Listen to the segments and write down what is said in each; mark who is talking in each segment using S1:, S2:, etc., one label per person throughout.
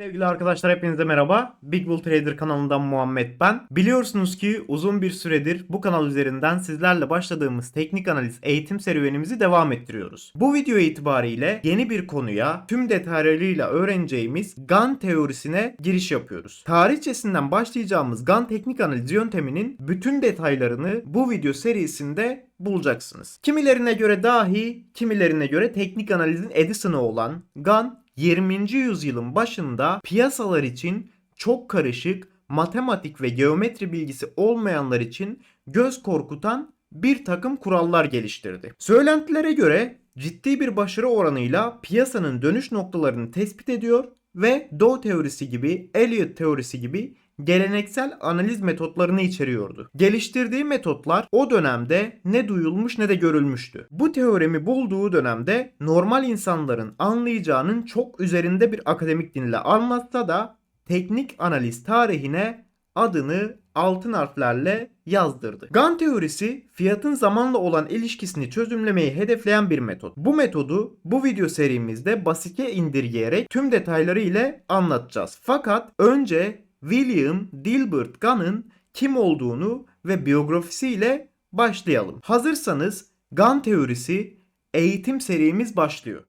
S1: Sevgili arkadaşlar hepinize merhaba. Big Bull Trader kanalından Muhammed ben. Biliyorsunuz ki uzun bir süredir bu kanal üzerinden sizlerle başladığımız teknik analiz eğitim serüvenimizi devam ettiriyoruz. Bu video itibariyle yeni bir konuya tüm detaylarıyla öğreneceğimiz GAN teorisine giriş yapıyoruz. Tarihçesinden başlayacağımız GAN teknik analiz yönteminin bütün detaylarını bu video serisinde bulacaksınız. Kimilerine göre dahi, kimilerine göre teknik analizin Edison'ı olan GAN 20. yüzyılın başında piyasalar için çok karışık, matematik ve geometri bilgisi olmayanlar için göz korkutan bir takım kurallar geliştirdi. Söylentilere göre ciddi bir başarı oranıyla piyasanın dönüş noktalarını tespit ediyor ve Dow teorisi gibi, Elliott teorisi gibi geleneksel analiz metotlarını içeriyordu. Geliştirdiği metotlar o dönemde ne duyulmuş ne de görülmüştü. Bu teoremi bulduğu dönemde normal insanların anlayacağının çok üzerinde bir akademik dille anlatsa da teknik analiz tarihine adını altın harflerle yazdırdı. GAN teorisi fiyatın zamanla olan ilişkisini çözümlemeyi hedefleyen bir metot. Bu metodu bu video serimizde basite indirgeyerek tüm detayları ile anlatacağız. Fakat önce William Dilbert Gunn'ın kim olduğunu ve biyografisiyle başlayalım. Hazırsanız Gunn teorisi eğitim serimiz başlıyor.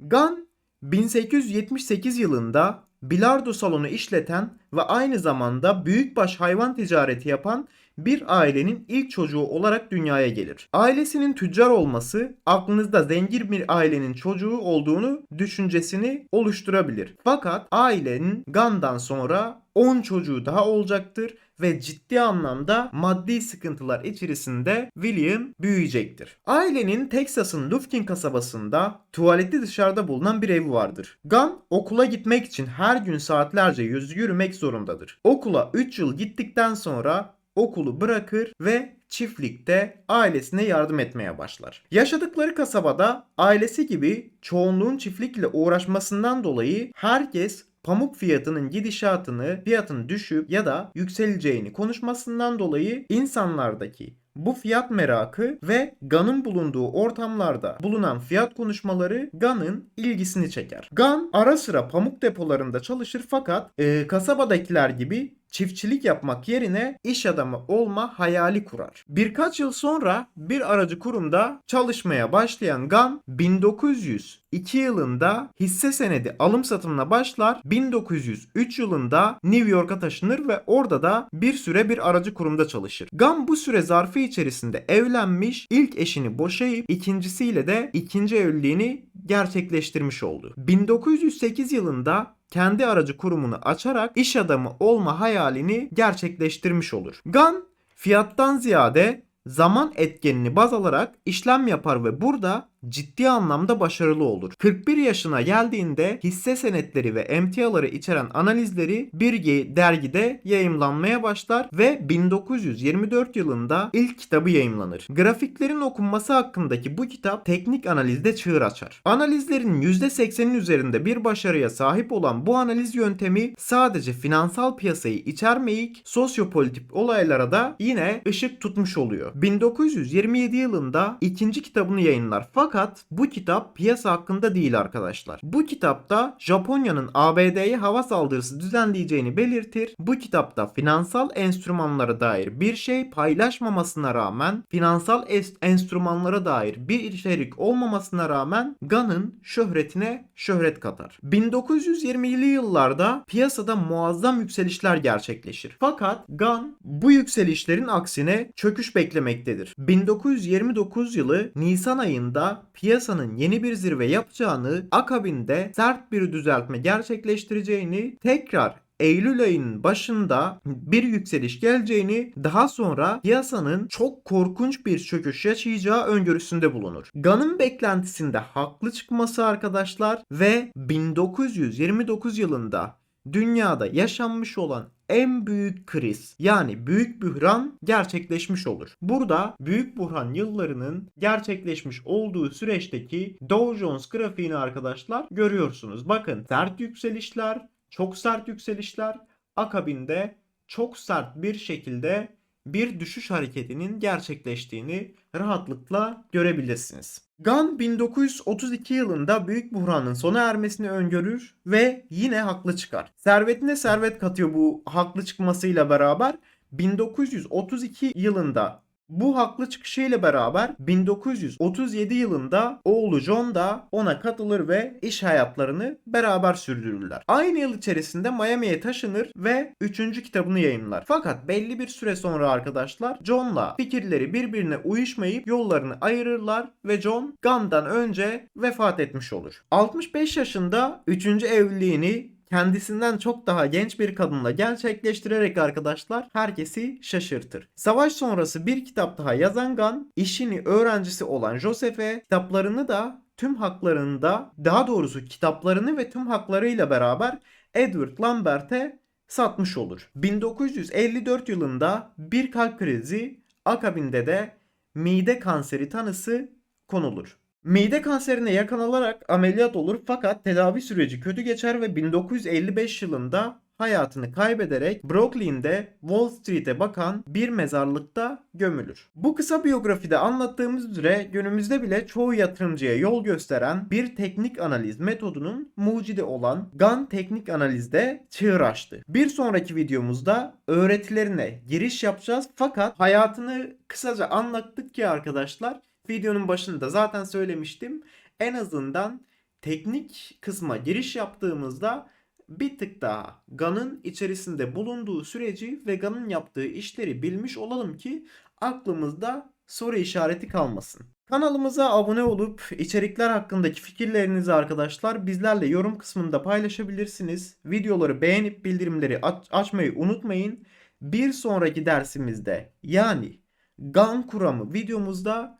S1: Gunn 1878 yılında bilardo salonu işleten ve aynı zamanda büyükbaş hayvan ticareti yapan bir ailenin ilk çocuğu olarak dünyaya gelir. Ailesinin tüccar olması aklınızda zengin bir ailenin çocuğu olduğunu düşüncesini oluşturabilir. Fakat ailenin Gan'dan sonra 10 çocuğu daha olacaktır ve ciddi anlamda maddi sıkıntılar içerisinde William büyüyecektir. Ailenin Texas'ın Lufkin kasabasında tuvaleti dışarıda bulunan bir evi vardır. Gunn okula gitmek için her gün saatlerce yüz yürümek zorundadır. Okula 3 yıl gittikten sonra okulu bırakır ve çiftlikte ailesine yardım etmeye başlar. Yaşadıkları kasabada ailesi gibi çoğunluğun çiftlikle uğraşmasından dolayı herkes pamuk fiyatının gidişatını, fiyatın düşüp ya da yükseleceğini konuşmasından dolayı insanlardaki bu fiyat merakı ve Gan'ın bulunduğu ortamlarda bulunan fiyat konuşmaları Gan'ın ilgisini çeker. Gan ara sıra pamuk depolarında çalışır fakat e, kasabadakiler gibi çiftçilik yapmak yerine iş adamı olma hayali kurar. Birkaç yıl sonra bir aracı kurumda çalışmaya başlayan Gan 1902 yılında hisse senedi alım satımına başlar. 1903 yılında New York'a taşınır ve orada da bir süre bir aracı kurumda çalışır. Gan bu süre zarfı içerisinde evlenmiş, ilk eşini boşayıp ikincisiyle de ikinci evliliğini gerçekleştirmiş oldu. 1908 yılında kendi aracı kurumunu açarak iş adamı olma hayalini gerçekleştirmiş olur. Gunn fiyattan ziyade zaman etkenini baz alarak işlem yapar ve burada ciddi anlamda başarılı olur. 41 yaşına geldiğinde hisse senetleri ve emtiaları içeren analizleri bir dergide yayımlanmaya başlar ve 1924 yılında ilk kitabı yayımlanır. Grafiklerin okunması hakkındaki bu kitap teknik analizde çığır açar. Analizlerin %80'in üzerinde bir başarıya sahip olan bu analiz yöntemi sadece finansal piyasayı içermeyik sosyopolitik olaylara da yine ışık tutmuş oluyor. 1927 yılında ikinci kitabını yayınlar fakat bu kitap piyasa hakkında değil arkadaşlar. Bu kitapta Japonya'nın ABD'ye hava saldırısı düzenleyeceğini belirtir. Bu kitapta finansal enstrümanlara dair bir şey paylaşmamasına rağmen finansal enstrümanlara dair bir içerik olmamasına rağmen Gunn'ın şöhretine şöhret katar. 1920'li yıllarda piyasada muazzam yükselişler gerçekleşir. Fakat Gunn bu yükselişlerin aksine çöküş beklemektedir. 1929 yılı Nisan ayında piyasanın yeni bir zirve yapacağını, akabinde sert bir düzeltme gerçekleştireceğini, tekrar Eylül ayının başında bir yükseliş geleceğini daha sonra piyasanın çok korkunç bir çöküş yaşayacağı öngörüsünde bulunur. Gunn'ın beklentisinde haklı çıkması arkadaşlar ve 1929 yılında dünyada yaşanmış olan en büyük kriz yani büyük buhran gerçekleşmiş olur. Burada büyük buhran yıllarının gerçekleşmiş olduğu süreçteki Dow Jones grafiğini arkadaşlar görüyorsunuz. Bakın sert yükselişler, çok sert yükselişler akabinde çok sert bir şekilde bir düşüş hareketinin gerçekleştiğini rahatlıkla görebilirsiniz. Gunn 1932 yılında büyük buhranın sona ermesini öngörür ve yine haklı çıkar. Servetine servet katıyor bu haklı çıkmasıyla beraber 1932 yılında bu haklı çıkışıyla beraber 1937 yılında oğlu John da ona katılır ve iş hayatlarını beraber sürdürürler. Aynı yıl içerisinde Miami'ye taşınır ve 3. kitabını yayınlar. Fakat belli bir süre sonra arkadaşlar John'la fikirleri birbirine uyuşmayıp yollarını ayırırlar ve John Gunn'dan önce vefat etmiş olur. 65 yaşında 3. evliliğini kendisinden çok daha genç bir kadınla gerçekleştirerek arkadaşlar herkesi şaşırtır. Savaş sonrası bir kitap daha yazan Gunn, işini öğrencisi olan Joseph'e kitaplarını da tüm haklarını da daha doğrusu kitaplarını ve tüm haklarıyla beraber Edward Lambert'e satmış olur. 1954 yılında bir kalp krizi akabinde de mide kanseri tanısı konulur. Mide kanserine yakalanarak ameliyat olur fakat tedavi süreci kötü geçer ve 1955 yılında hayatını kaybederek Brooklyn'de Wall Street'e bakan bir mezarlıkta gömülür. Bu kısa biyografide anlattığımız üzere günümüzde bile çoğu yatırımcıya yol gösteren bir teknik analiz metodunun mucidi olan GAN teknik analizde çığır açtı. Bir sonraki videomuzda öğretilerine giriş yapacağız fakat hayatını kısaca anlattık ki arkadaşlar videonun başında zaten söylemiştim. En azından teknik kısma giriş yaptığımızda bir tık daha GAN'ın içerisinde bulunduğu süreci ve GAN'ın yaptığı işleri bilmiş olalım ki aklımızda soru işareti kalmasın. Kanalımıza abone olup içerikler hakkındaki fikirlerinizi arkadaşlar bizlerle yorum kısmında paylaşabilirsiniz. Videoları beğenip bildirimleri aç- açmayı unutmayın. Bir sonraki dersimizde yani GAN kuramı videomuzda